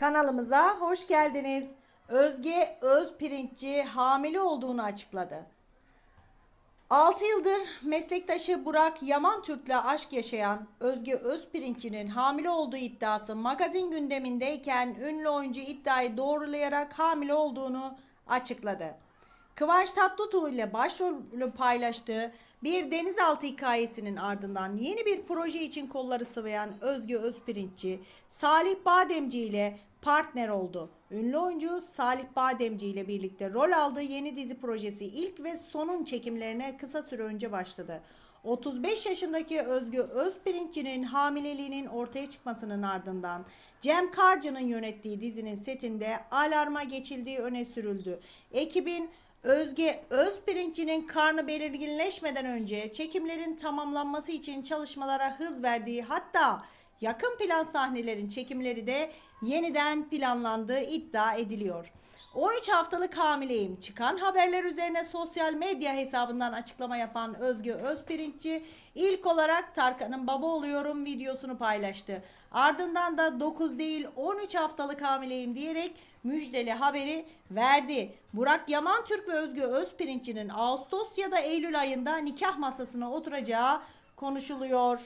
Kanalımıza hoş geldiniz. Özge Özpirinççi hamile olduğunu açıkladı. 6 yıldır meslektaşı Burak Yaman Türk'le aşk yaşayan Özge Özpirinççi'nin hamile olduğu iddiası magazin gündemindeyken ünlü oyuncu iddiayı doğrulayarak hamile olduğunu açıkladı. Kıvanç Tatlıtuğ ile başrolü paylaştığı bir denizaltı hikayesinin ardından yeni bir proje için kolları sıvayan Özge Özpirinççi, Salih Bademci ile partner oldu. Ünlü oyuncu Salih Bademci ile birlikte rol aldığı yeni dizi projesi ilk ve sonun çekimlerine kısa süre önce başladı. 35 yaşındaki Özgü Özpirinççi'nin hamileliğinin ortaya çıkmasının ardından Cem Karcı'nın yönettiği dizinin setinde alarma geçildiği öne sürüldü. Ekibin Özge Özpirinççi'nin karnı belirginleşmeden önce çekimlerin tamamlanması için çalışmalara hız verdiği hatta yakın plan sahnelerin çekimleri de yeniden planlandığı iddia ediliyor. 13 haftalık hamileyim. Çıkan haberler üzerine sosyal medya hesabından açıklama yapan Özge Özpirinççi ilk olarak Tarkan'ın baba oluyorum videosunu paylaştı. Ardından da 9 değil 13 haftalık hamileyim diyerek müjdeli haberi verdi. Burak Yaman Türk ve Özge Özpirinççi'nin Ağustos ya da Eylül ayında nikah masasına oturacağı konuşuluyor.